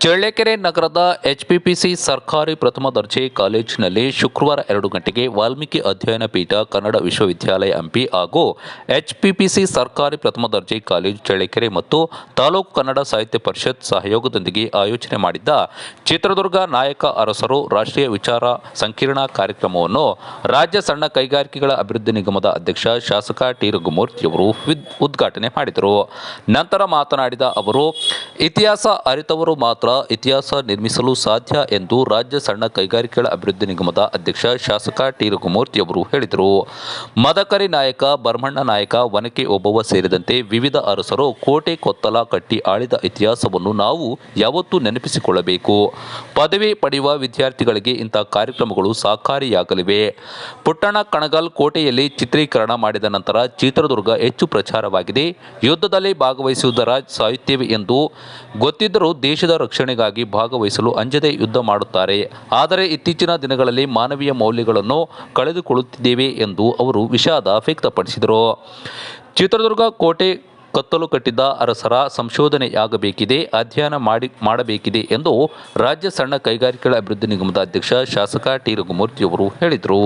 ಚಳ್ಳಕೆರೆ ನಗರದ ಎಚ್ಪಿಪಿಸಿ ಸರ್ಕಾರಿ ಪ್ರಥಮ ದರ್ಜೆ ಕಾಲೇಜಿನಲ್ಲಿ ಶುಕ್ರವಾರ ಎರಡು ಗಂಟೆಗೆ ವಾಲ್ಮೀಕಿ ಅಧ್ಯಯನ ಪೀಠ ಕನ್ನಡ ವಿಶ್ವವಿದ್ಯಾಲಯ ಹಂಪಿ ಹಾಗೂ ಎಚ್ಪಿಪಿಸಿ ಸರ್ಕಾರಿ ಪ್ರಥಮ ದರ್ಜೆ ಕಾಲೇಜು ಚಳ್ಳಕೆರೆ ಮತ್ತು ತಾಲೂಕು ಕನ್ನಡ ಸಾಹಿತ್ಯ ಪರಿಷತ್ ಸಹಯೋಗದೊಂದಿಗೆ ಆಯೋಜನೆ ಮಾಡಿದ್ದ ಚಿತ್ರದುರ್ಗ ನಾಯಕ ಅರಸರು ರಾಷ್ಟ್ರೀಯ ವಿಚಾರ ಸಂಕಿರಣ ಕಾರ್ಯಕ್ರಮವನ್ನು ರಾಜ್ಯ ಸಣ್ಣ ಕೈಗಾರಿಕೆಗಳ ಅಭಿವೃದ್ಧಿ ನಿಗಮದ ಅಧ್ಯಕ್ಷ ಶಾಸಕ ಟಿ ರಘುಮೂರ್ತಿಯವರು ಉದ್ಘಾಟನೆ ಮಾಡಿದರು. ನಂತರ ಮಾತನಾಡಿದ ಅವರು, ಇತಿಹಾಸ ಅರಿತವರು ಮಾತ್ರ ಇತಿಹಾಸ ನಿರ್ಮಿಸಲು ಸಾಧ್ಯ ಎಂದು ರಾಜ್ಯ ಸಣ್ಣ ಕೈಗಾರಿಕೆಗಳ ಅಭಿವೃದ್ಧಿ ನಿಗಮದ ಅಧ್ಯಕ್ಷ ಶಾಸಕ ಟಿ ರಘುಮೂರ್ತಿ ಅವರು ಹೇಳಿದರು. ಮದಕರಿ ನಾಯಕ, ಬರ್ಮಣ್ಣ ನಾಯಕ ವನಕೆ ಒಬ್ಬವ ಸೇರಿದಂತೆ ವಿವಿಧ ಅರಸರು ಕೋಟೆ ಕೊತ್ತಲ ಕಟ್ಟಿ ಆಳಿದ ಇತಿಹಾಸವನ್ನು ನಾವು ಯಾವತ್ತೂ ನೆನಪಿಸಿಕೊಳ್ಳಬೇಕು. ಪದವಿ ಪಡೆಯುವ ವಿದ್ಯಾರ್ಥಿಗಳಿಗೆ ಇಂಥ ಕಾರ್ಯಕ್ರಮಗಳು ಸಹಕಾರಿಯಾಗಲಿವೆ. ಪುಟ್ಟಣ ಕಣಗಲ್ ಕೋಟೆಯಲ್ಲಿ ಚಿತ್ರೀಕರಣ ಮಾಡಿದ ನಂತರ ಚಿತ್ರದುರ್ಗ ಹೆಚ್ಚು ಪ್ರಚಾರವಾಗಿದೆ. ಯುದ್ಧದಲ್ಲಿ ಭಾಗವಹಿಸುವುದರ ಸಾಹಿತ್ಯವೇ ಎಂದು ಗೊತ್ತಿದ್ದರೂ ದೇಶದ ರಕ್ಷಣೆಗಾಗಿ ಭಾಗವಹಿಸಲು ಅಂಜದೆ ಯುದ್ಧ ಮಾಡುತ್ತಾರೆ. ಆದರೆ ಇತ್ತೀಚಿನ ದಿನಗಳಲ್ಲಿ ಮಾನವೀಯ ಮೌಲ್ಯಗಳನ್ನು ಕಳೆದುಕೊಳ್ಳುತ್ತಿದ್ದೇವೆ ಎಂದು ಅವರು ವಿಷಾದ ವ್ಯಕ್ತಪಡಿಸಿದರು. ಚಿತ್ರದುರ್ಗ ಕೋಟೆ ಕತ್ತಲು ಕಟ್ಟಿದ್ದ ಅರಸರ ಸಂಶೋಧನೆಯಾಗಬೇಕಿದೆ, ಅಧ್ಯಯನ ಮಾಡಿ ಮಾಡಬೇಕಿದೆ ಎಂದು ರಾಜ್ಯ ಸಣ್ಣ ಕೈಗಾರಿಕೆಗಳ ಅಭಿವೃದ್ಧಿ ನಿಗಮದ ಅಧ್ಯಕ್ಷ ಶಾಸಕ ಟಿ ರಘುಮೂರ್ತಿಯವರು ಹೇಳಿದರು.